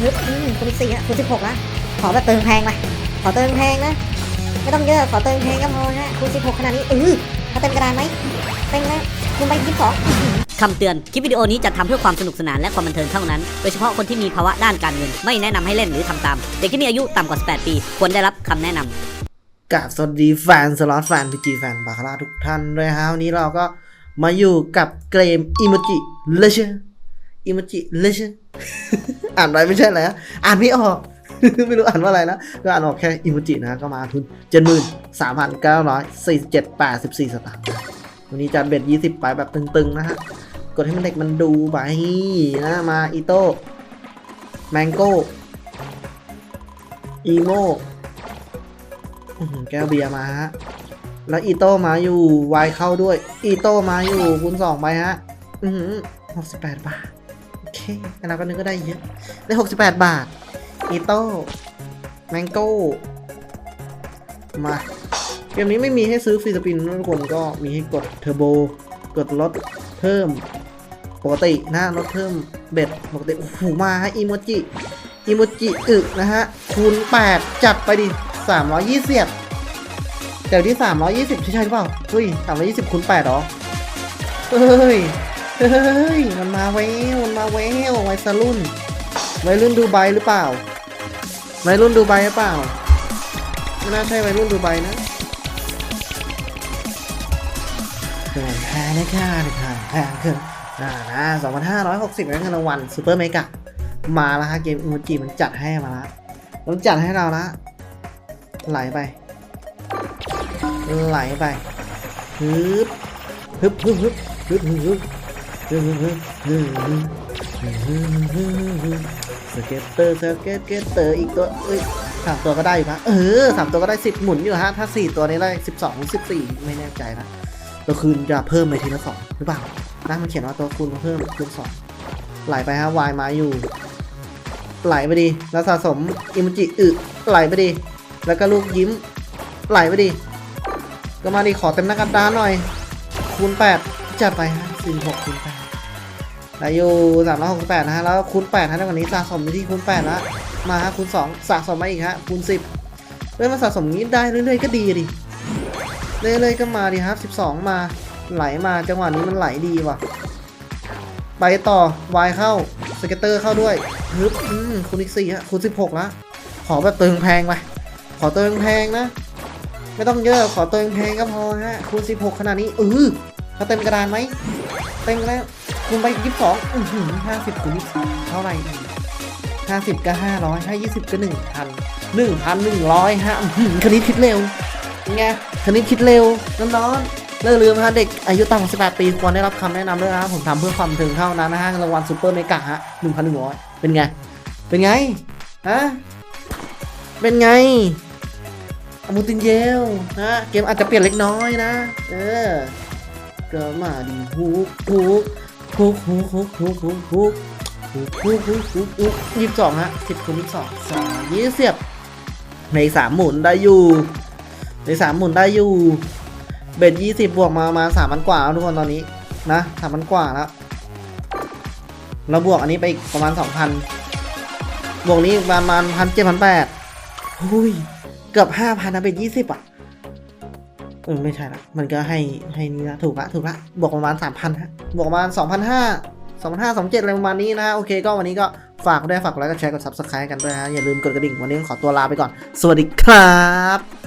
ฮึบอืมคูณสี่ฮะคูณสิบหกละขอแบบเติมแพงไปขอเติมแพงนะไม่ต้องเยอะขอเติมแพงก็พอฮะคูณสิบหกขนาดนี้เออถ้าเต็มกระดานไหมเต็มแล้วคูณไปยี่สิบสองคำเตือน คลิปวิดีโอนี้จัดทำเพื่อความสนุกสนานและความบันเทิงเท่านั้น โดยเฉพาะคนที่มีภาวะด้านการเงิน ไม่แนะนำให้เล่นหรือทำตาม เด็กที่มีอายุต่ำกว่า 18 ปี ควรได้รับคำแนะนำกราบสวัสดีแฟนสล็อตแฟนพีจีแฟนบาคาร่าทุกท่านด้วยฮะวันนี้เราก็มาอยู่กับเกมอิโมจิเลชอิ โมจิเลชอ่านไปไม่ใช่แล้วอ่านไม่ออก ไม่รู้อ่านว่าอะไรนะ ก็อ่านออกแค่อิมจินะ ก็มาทุนเจ็ดหมื่นสามพันเก้าร้อยสี่เจ็ดแปดสิบสี่สตางค์วันนี้จัดเบ็ดยี่สิบไปแบบตึงๆนะฮะ กดให้มันเด็กมันดูไปนะ มาอีโต้แมงโก้อีโมอื้อหือแก้วเบียร์มาฮะ แล้วอีโต้มาอยู่ วายเข้าด้วย อีโต้มาอยู่คูณสองไปฮะ อืหกสิบแปดบาท เคเราก็นึกก็ได้เยอะ ได้หกสิบแปดบาทอีโต้แมงโก้ มาเกมนี้ไม่มีให้ซื้อฟรีสปินทุกคนก็มีให้กดเทอร์โบ กดลดเพิ่ม ปกตินะลดเพิ่มเบ็ดปกติ โอ้โห มาฮะอีโมจิอีโมจิอึนะฮะ คูณ 8 จัดไปดิ 320แต่ที่ 320 ใช่ใช่หรือเปล่า เฮ้ย 320 คูณ8หรอ เฮ้ย ฮ้ย มันมาแววมันมาแวววัยรุ่นวัยรุ่นดูไบหรือเปล่าวัยรุ่นดูไบหรือเปล่าไม่น่าใช่วัยรุ่นดูไบนะเกินแพ้นะค่ะนะคะแพ้เกินอ่านะ2,560แล้วเงินรางวัลซูเปอร์เมกะมาแล้วฮะเกมอิโมจิมันจัดให้มาแล้วมันจัดให้เราละไหลไป ไหลไปฮึบฮึบฮึบฮึบฮึบฮึบ สเก็ตเตอร์สเก็ตเก็ตเตอร์อีกตัวเอ้ยสามตัวก็ได้อยู่นะเออสามตัวก็ได้สิบหมุนอยู่ฮะถ้าสี่ตัวนี้ได้สิบสองสิบสี่ไม่แน่ใจนะตัวคืนจะเพิ่มไปทีละสองหรือเปล่าน่ามันเขียนว่าตัวคูณเพิ่มคูณสองไหลไปฮะวายมาอยู่ ไหลไปดีแล้วสะสมอิมจิอึไหลไปดี แล้วก็ลูกยิ้ม ไหลไปดี ก็มาดีขอเต็มหน้ากระดานหน่อย คูณแปดจัดไปฮะ 46คูณ8ไหลอยู่368นะฮะ แล้วคูณ8ฮะในวันนี้สะสมไปที่คูณ8แล้ว มาฮะคูณ2สะสมมาอีกฮะคูณ10เรื่อยมาสะสมงี้ได้เรื่อยๆก็ดีดิเรื่อยๆก็มาดีครับ12มาไหลมาจังหวะนี้มันไหลดีว่ะ ไปต่อวายเข้าสเก็ตเตอร์เข้าด้วยฮึบอืมคูณอีกสี่ฮะคูณสิบหกละขอแบบเติมแพงไปขอเติมแพงนะ ไม่ต้องเยอะขอเติมแพงก็พอฮะคูณสิบหกขนาดนี้เออเขาเต็มกระดานไหม เต็มแล้วคูณไปยี่สิบสองอือหือห้าสิบคูณยี่สิบเท่าไหร่ห้าสิบก็ห้าร้อยห้ายี่สิบก็หนึ่งพันหนึ่งพันหนึ่งร้อยฮะอื้อหือคณิตคิดเร็วไงคณิตคิดเร็วน้องๆเลิกลืมฮะเด็กอายุต่ำกว่า18 ปีควรได้รับคำแนะนำด้วยนะผมทำเพื่อความบันเทิงเท่านั้นนะฮะรางวัลซูเปอร์เมกะฮะ1,100เป็นไง เป็นไงฮะเป็นไงอมูตินเยลนะเกมอาจจะเปลี่ยนเล็กน้อยนะ เออ ก็มาดีฮุกฮุกฮุกฮุกฮุกฮุกฮุกฮุกฮุกฮุกฮุกฮุกฮุกยี่สิบสองฮะสิบคูณยี่สิบสองสามยี่สิบในสามหมุนได้อยู่ ในสามหมุนได้อยู่ เบ็ดยี่สิบบวกมามาสามพันกว่าแล้วทุกคนตอนนี้นะสามพันกว่าแล้วเราบวกอันนี้ไปอีกประมาณสองพันบวกนี้ประมาณพันเจ็ดพันแปดหุยเกือบห้าพันนะเบ็ดยี่สิบอะ เออไม่ใช่ละ มันก็ให้ให้นี่ละถูกละถูกละบวกประมาณสามพันฮะบวกประมาณสองพันห้าสองพันห้าสองเจ็ดอะไรประมาณนี้นะโอเคก็วันนี้ก็ฝากด้วยฝากกดไลค์กดแชร์กดซับสไครต์กันด้วยฮะอย่าลืมกดกระดิ่งวันนี้ขอตัวลาไปก่อน สวัสดีครับ